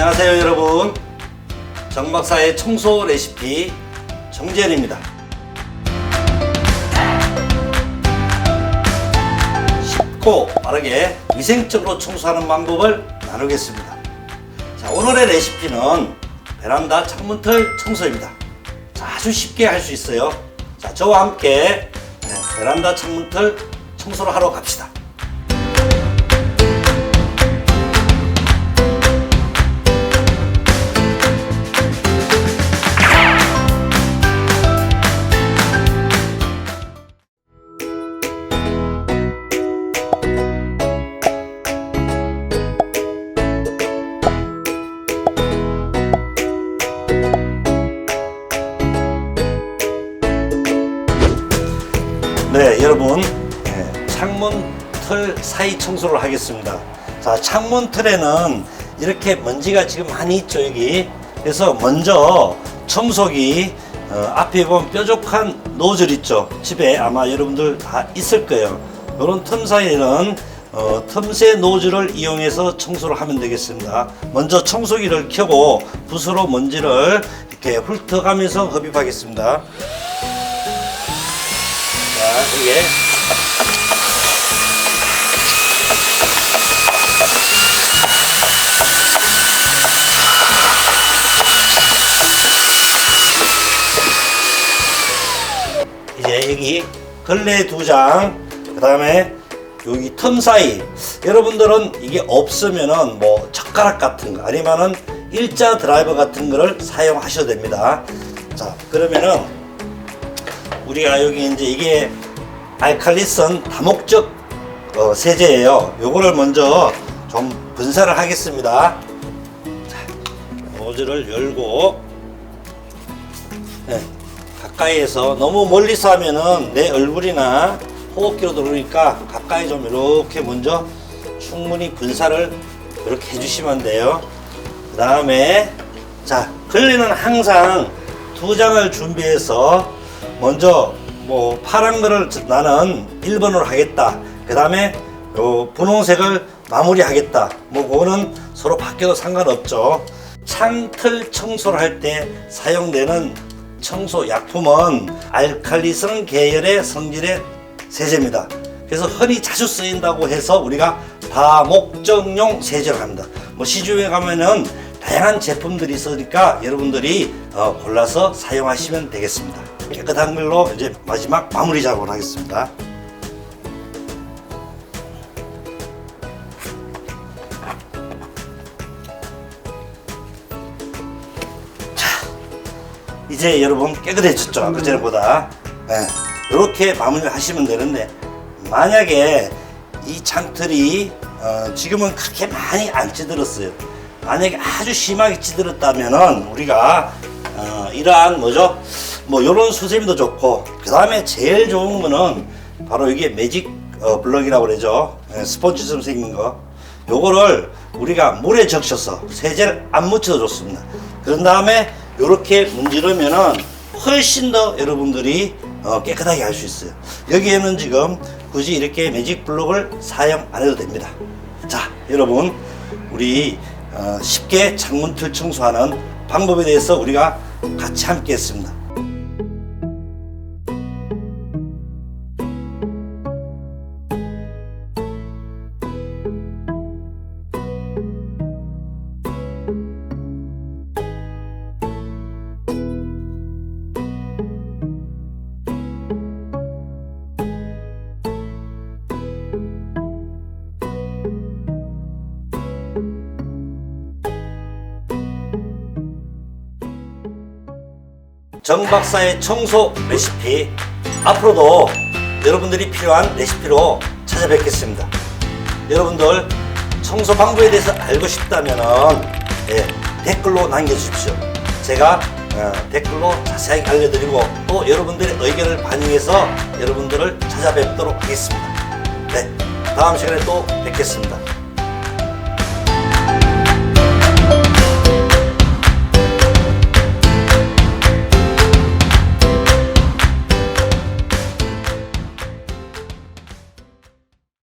안녕하세요 여러분. 정박사의 청소 레시피 정재현입니다. 쉽고 빠르게 위생적으로 청소하는 방법을 나누겠습니다. 자 오늘의 레시피는 베란다 창문틀 청소입니다. 자, 아주 쉽게 할 수 있어요. 자 저와 함께 네, 베란다 창문틀 청소를 하러 갑시다 네, 여러분, 네, 창문 틀 사이 청소를 하겠습니다. 자, 창문 틀에는 이렇게 먼지가 지금 많이 있죠, 여기. 그래서 먼저 청소기 어, 앞에 보면 뾰족한 노즐 있죠. 집에 아마 여러분들 다 있을 거예요. 이런 틈 사이에는 어, 틈새 노즐을 이용해서 청소를 하면 되겠습니다. 먼저 청소기를 켜고 붓으로 먼지를 이렇게 훑어가면서 흡입하겠습니다. 자, 이게 이제 여기 걸레 두 장, 그 다음에 여기 틈 사이. 여러분들은 이게 없으면은 뭐 젓가락 같은 거 아니면은 일자 드라이버 같은 거를 사용하셔도 됩니다. 자, 그러면은 우리가 여기 이제 이게 알칼리성 다목적 어, 세제예요. 요거를 먼저 좀 분사를 하겠습니다. 자, 노즐을 열고 네, 가까이에서 너무 멀리서 하면은 내 얼굴이나 호흡기로 들어오니까 가까이 좀 이렇게 먼저 충분히 분사를 이렇게 해주시면 돼요. 그 다음에 자 걸레는 항상 두 장을 준비해서 먼저 뭐 파란 거를 나는 1번으로 하겠다. 그 다음에 요 분홍색을 마무리 하겠다. 뭐 그거는 서로 바뀌어도 상관없죠. 창틀 청소를 할 때 사용되는 청소 약품은 알칼리성 계열의 성질의 세제입니다. 그래서 흔히 자주 쓰인다고 해서 우리가 다목적용 세제를 합니다. 뭐 시중에 가면은 다양한 제품들이 있으니까 여러분들이 어, 골라서 사용하시면 되겠습니다. 깨끗한 걸로 이제 마지막 마무리 작업을 하겠습니다. 이제 여러분 깨끗해졌죠? 아까 전보다? 네, 이렇게 마무리를 하시면 되는데 만약에 이 창틀이 어, 지금은 그렇게 많이 안 찌들었어요. 만약에 아주 심하게 찌들었다면은 우리가 어, 이러한 뭐죠 뭐 요런 수세미도 좋고 그 다음에 제일 좋은 거는 바로 이게 매직 어, 블럭이라고 그러죠 예, 스펀지처럼 생긴 거 요거를 우리가 물에 적셔서 세제를 안 묻혀도 좋습니다 그런 다음에 이렇게 문지르면은 훨씬 더 여러분들이 어, 깨끗하게 할 수 있어요. 여기에는 지금 굳이 이렇게 매직 블록을 사용 안 해도 됩니다. 자, 여러분, 우리 어, 쉽게 창문 틀 청소하는 방법에 대해서 우리가 같이 함께 했습니다. 정 박사의 청소 레시피 앞으로도 여러분들이 필요한 레시피로 찾아뵙겠습니다. 여러분들 청소 방법에 대해서 알고 싶다면 예, 댓글로 남겨주십시오. 제가 어, 댓글로 자세하게 알려드리고 또 여러분들의 의견을 반영해서 여러분들을 찾아뵙도록 하겠습니다. 네, 다음 시간에 또 뵙겠습니다.